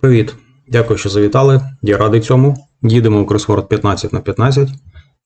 Привіт! Дякую, що завітали. Я радий цьому. Їдемо у кросворд 15 на 15.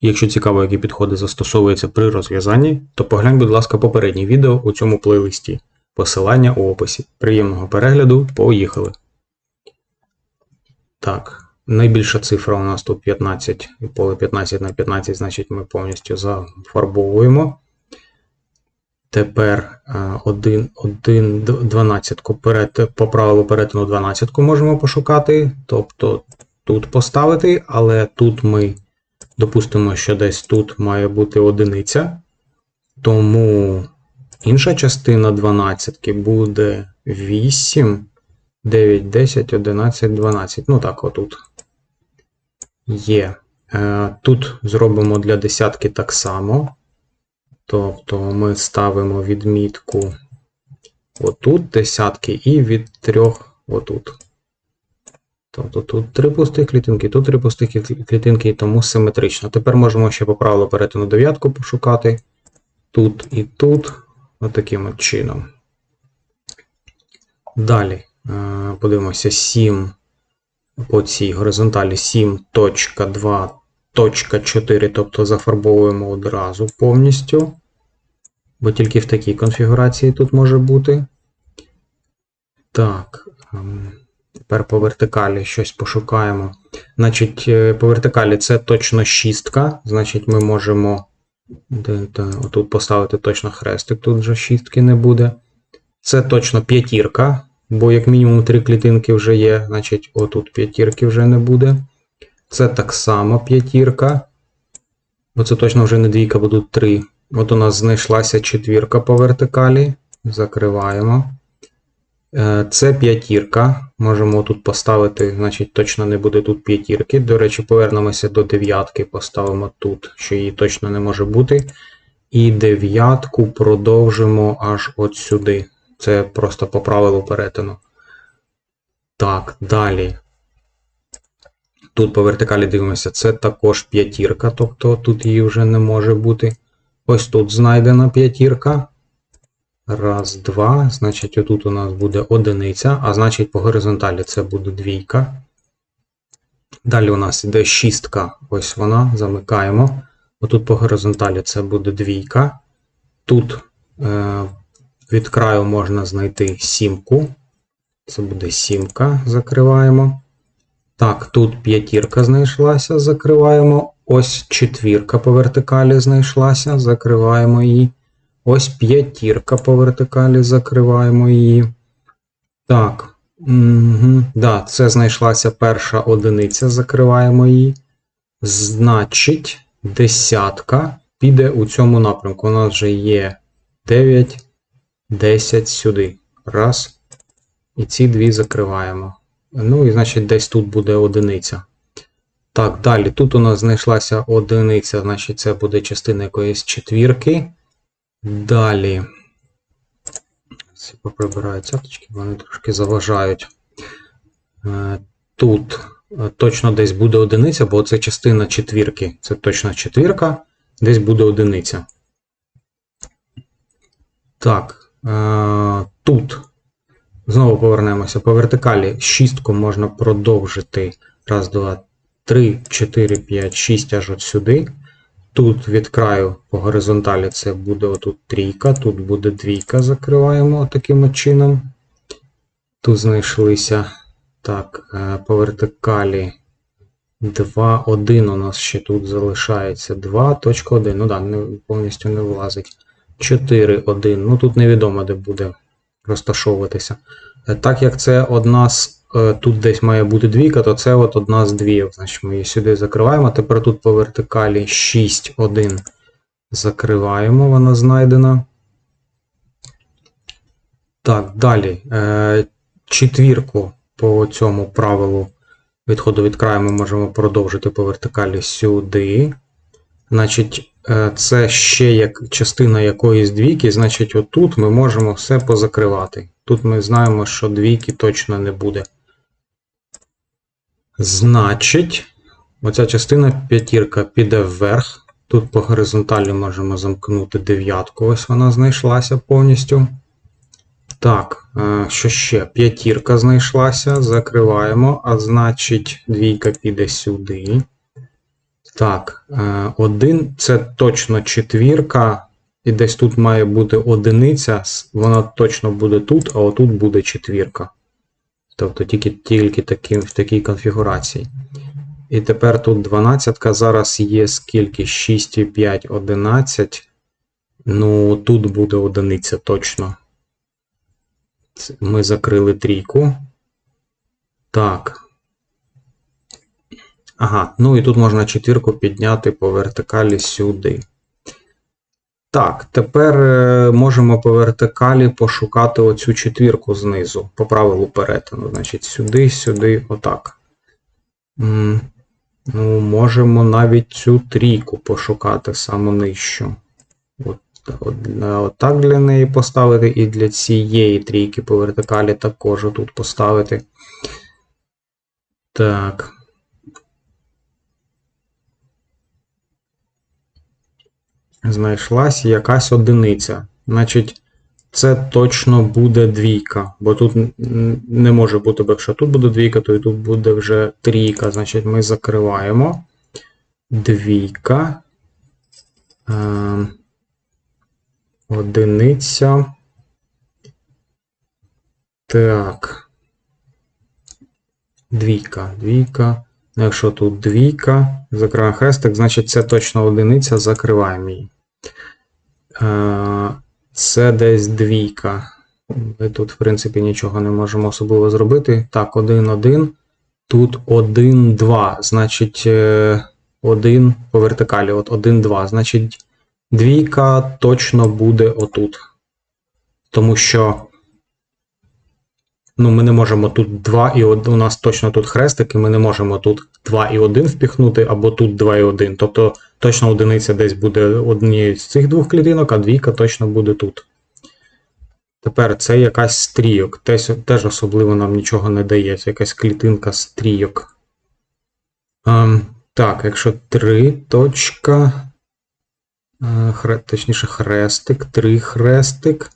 Якщо цікаво, які підходи застосовуються при розв'язанні, то поглянь, будь ласка, попереднє відео у цьому плейлисті. Посилання у описі. Приємного перегляду, поїхали. Так, найбільша цифра у нас тут 15 і поле 15 на 15, значить ми повністю зафарбовуємо. Тепер 1, 1, 12 перет, по правилу перетину 12 можемо пошукати, тобто тут поставити, але тут ми допустимо, що десь тут має бути одиниця. Тому інша частина 12 буде 8, 9, 10, 11, 12. Ну так, отут є. Е, Тут зробимо для десятки так само. Тобто ми ставимо відмітку отут десятки і від трьох отут. Тобто тут три пустих клітинки, тут три пустих клітинки, і тому симетрично. Тепер можемо ще по правилу перетину дев'ятку пошукати. Тут і тут, отаким от чином. Далі е, подивимося 7 по цій горизонталі 7.2 точка 4, тобто зафарбовуємо одразу повністю. Бо тільки в такій конфігурації тут може бути. Так, ем, тепер по вертикалі щось пошукаємо. Значить, е, по вертикалі це точно шістка. Значить, ми можемо отут поставити точно хрестик, тут вже шістки не буде. Це точно п'ятірка, бо як мінімум три клітинки вже є, значить, отут п'ятірки вже не буде. Це так само п'ятірка. Бо це точно вже не двійка, бо тут три. От у нас знайшлася четвірка по вертикалі. Закриваємо. Е, це п'ятірка. Можемо тут поставити, значить, точно не буде тут п'ятірки. До речі, повернемося до дев'ятки, поставимо тут, що її точно не може бути. І дев'ятку продовжимо аж от сюди. Це просто по правилу перетину. Так, далі. Тут по вертикалі дивимося, це також п'ятірка, тобто тут її вже не може бути. Ось тут знайдена п'ятірка. Раз, два. Значить, отут у нас буде одиниця, а значить, по горизонталі це буде двійка. Далі у нас йде шістка. Ось вона. Замикаємо. Отут по горизонталі це буде двійка. Тут е, від краю можна знайти сімку. Це буде сімка. Закриваємо. Так, тут п'ятірка знайшлася, закриваємо. Ось четвірка по вертикалі знайшлася, закриваємо її. Ось п'ятірка по вертикалі, закриваємо її. Так, угу. да, це знайшлася перша одиниця, закриваємо її. Значить, десятка піде у цьому напрямку. У нас вже є 9, 10 сюди. Раз. І ці дві закриваємо. Ну, і значить, десь тут буде одиниця. Так, далі. Тут у нас знайшлася одиниця, значить, це буде частина якоїсь четвірки. Далі. Поприбираю цяточки, вони трошки заважають. Е, тут е, точно десь буде одиниця, бо це частина четвірки. Це точно четвірка, десь буде одиниця. Так, е, тут Знову повернемося по вертикалі. Шістку можна продовжити. Раз, два, три, чотири, п'ять, шість аж от сюди. Тут від краю по горизонталі це буде отут трійка, тут буде двійка, закриваємо таким чином. Тут знайшлися. Так, е, по вертикалі 2, 1 у нас ще тут залишається 2, точка 1. Ну так, не, повністю не влазить. 4, 1. Ну тут невідомо, де буде розташовуватися. Е, так як це одна з е, тут десь має бути двійка, то це от одна з двійок. Значить ми її сюди закриваємо. Тепер тут по вертикалі 6, 1 закриваємо, вона знайдена. Так, далі. Е, четвірку по цьому правилу відходу від краю ми можемо продовжити по вертикалі сюди. Значить, це ще як частина якоїсь двійки, значить, отут ми можемо все позакривати. Тут ми знаємо, що двійки точно не буде. Значить, оця частина п'ятірка піде вверх. Тут по горизонталі можемо замкнути дев'ятку. Ось вона знайшлася повністю. Так, е, що ще? П'ятірка знайшлася, закриваємо, а значить, двійка піде сюди. Так, е, один це точно четвірка, і десь тут має бути одиниця, вона точно буде тут, а отут буде четвірка. Тобто тільки, тільки такі, в такій конфігурації. І тепер тут 12 зараз є скільки? 6 5, 11. Ну, тут буде одиниця точно. Ми закрили трійку. Так. Ага, ну і тут можна четвірку підняти по вертикалі сюди. Так, тепер е, можемо по вертикалі пошукати оцю четвірку знизу, по правилу перетину. Значить, сюди, сюди, отак. Ну, можемо навіть цю трійку пошукати саму нижчу. От, от, отак для неї поставити, і для цієї трійки по вертикалі також тут поставити. Так. Знайшлась якась одиниця. Значить, це точно буде двійка. Бо тут не може бути, бо якщо тут буде двійка, то і тут буде вже трійка. Значить, ми закриваємо. Двійка. Е, одиниця. Так. Двійка. Двійка. Ну, Якщо тут двійка, закриваємо хрестик, значить це точно одиниця, закриваємо її. Е, Це десь двійка. Ми тут, в принципі, нічого не можемо особливо зробити. Так, 1, 1. Тут 1, 2. Значить, 1 по вертикалі. От 1, 2. Значить, двійка точно буде отут. Тому що ну, ми не можемо тут 2 і 1. У нас точно тут хрестик, і ми не можемо тут 2 і 1 впіхнути, або тут 2 і 1. Тобто точно одиниця десь буде однією з цих двох клітинок, а двійка точно буде тут. Тепер це якась стрійок. Теж, теж особливо нам нічого не дає. Це якась клітинка стрійок. Ем, так, якщо 3 точка. е, Хре, точніше, хрестик, 3 хрестик.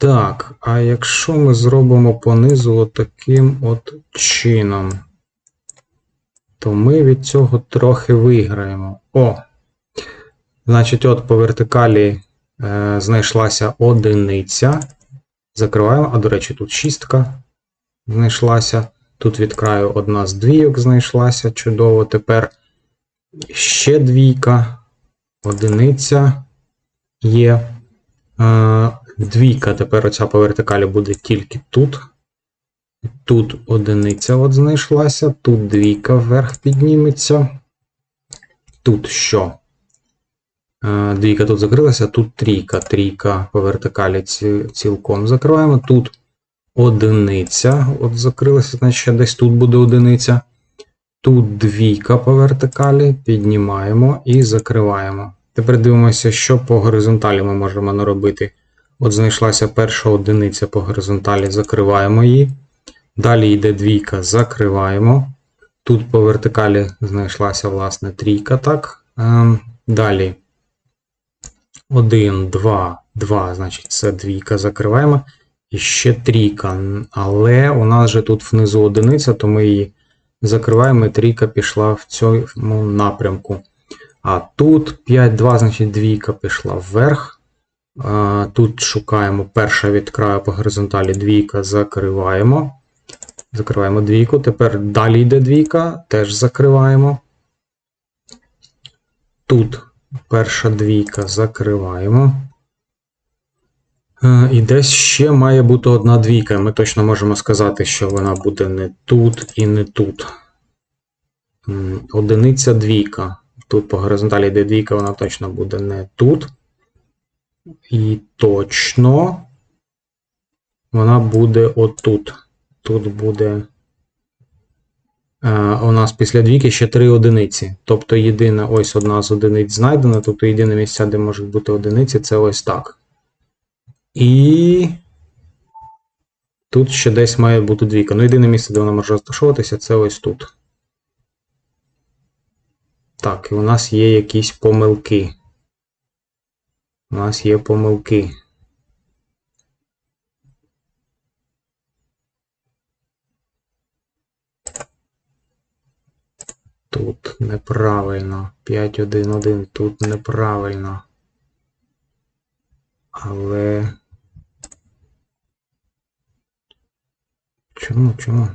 Так, а якщо ми зробимо понизу отаким от чином, то ми від цього трохи виграємо. О! Значить, от по вертикалі е, знайшлася одиниця. Закриваємо. А, до речі, тут шістка знайшлася. Тут від краю одна з двійок знайшлася. Чудово. Тепер ще двійка. Одиниця є. Е, Двійка тепер оця по вертикалі буде тільки тут. Тут одиниця от знайшлася, тут двійка вверх підніметься. Тут що? Е, Двійка тут закрилася, тут трійка. Трійка по вертикалі цілком закриваємо. Тут одиниця от закрилася, значить десь тут буде одиниця. Тут двійка по вертикалі, піднімаємо і закриваємо. Тепер дивимося, що по горизонталі ми можемо наробити. От знайшлася перша одиниця по горизонталі, закриваємо її. Далі йде двійка, закриваємо. Тут по вертикалі знайшлася, власне, трійка, так. Ем, Далі 1, 2, 2, значить, це двійка, закриваємо. І ще трійка. Але у нас же тут внизу одиниця, то ми її закриваємо, і трійка пішла в цьому напрямку. А тут 5, 2, значить, двійка пішла вверх. Тут шукаємо перша від краю по горизонталі двійка, закриваємо. Закриваємо двійку. Тепер далі йде двійка, теж закриваємо. Тут перша двійка закриваємо. Е, І десь ще має бути одна двійка. Ми точно можемо сказати, що вона буде не тут і не тут. Одиниця двійка. Тут по горизонталі йде двійка, вона точно буде не тут. І точно вона буде отут. Тут буде. Е, у нас після двійки ще три одиниці. Тобто єдина ось одна з одиниць знайдена, тобто єдине місця, де можуть бути одиниці, це ось так. І тут ще десь має бути двійка. Ну, єдине місце, де вона може розташовуватися, це ось тут. Так, і у нас є якісь помилки. У нас є помилки. Тут неправильно. 5-1-1. Тут неправильно. Але... Чому, чому?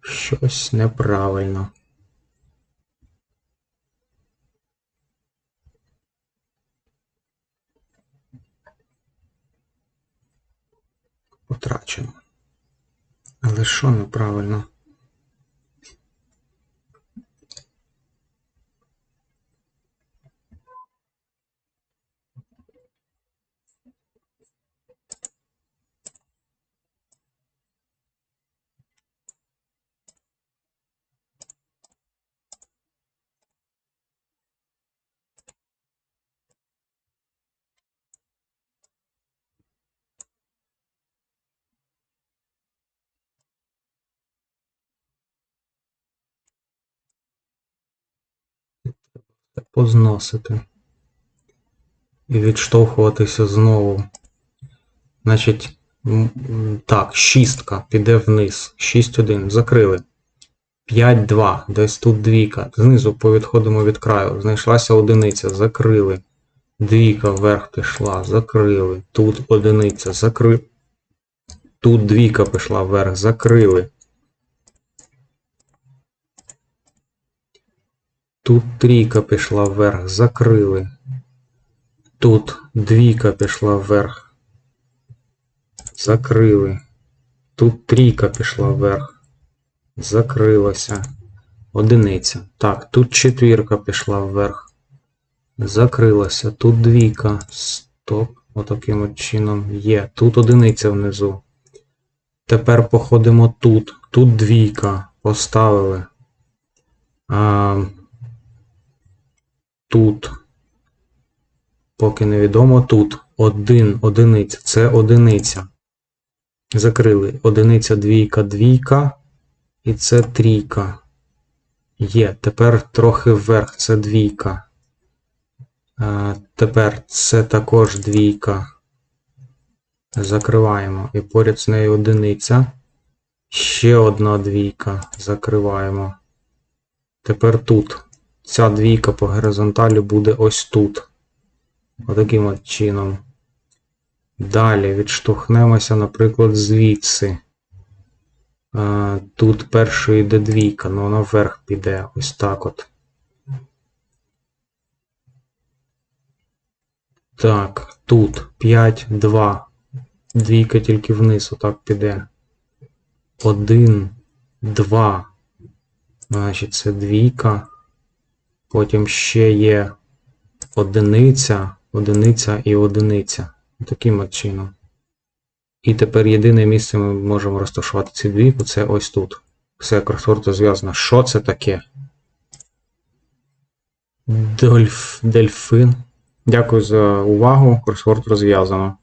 Щось неправильно. Потрачено. Але що неправильно? Позносити. І відштовхуватися знову. Значить, так, шістка піде вниз. 6-1. Закрили. 5-2. Десь тут двійка. Знизу повідходимо від краю. Знайшлася одиниця. Закрили. Двійка вверх пішла. Закрили. Тут одиниця. Закрили. Тут двійка пішла вверх. Закрили. Тут трійка пішла вверх, закрили. Тут двійка пішла вверх. Закрили. Тут трійка пішла вверх. Закрилася. Одиниця. Так, тут четвірка пішла вверх. Закрилася. Тут двійка. Стоп. Отаким от чином є. Тут одиниця внизу. Тепер походимо тут. Тут двійка. Поставили. А, тут. Поки невідомо тут. Один, одиниця. Це одиниця. Закрили. Одиниця, двійка, двійка. І це трійка. Є. Тепер трохи вверх. Це двійка. А, тепер це також двійка. Закриваємо. І поряд з нею одиниця. Ще одна двійка. Закриваємо. Тепер тут ця двійка по горизонталі буде ось тут. Отаким от чином. Далі відштовхнемося, наприклад, звідси. Тут першою йде двійка, але вона вверх піде ось так от. Так, тут 5, 2. Двійка тільки вниз, отак піде. 1, 2. Значить, це двійка. Потім ще є одиниця, одиниця і одиниця. Таким от чином. І тепер єдине місце ми можемо розташувати ці двійку, це ось тут. Все кросворд зв'язано. Що це таке? Дольф... Дельфин. Дякую за увагу. Кросворд розв'язано.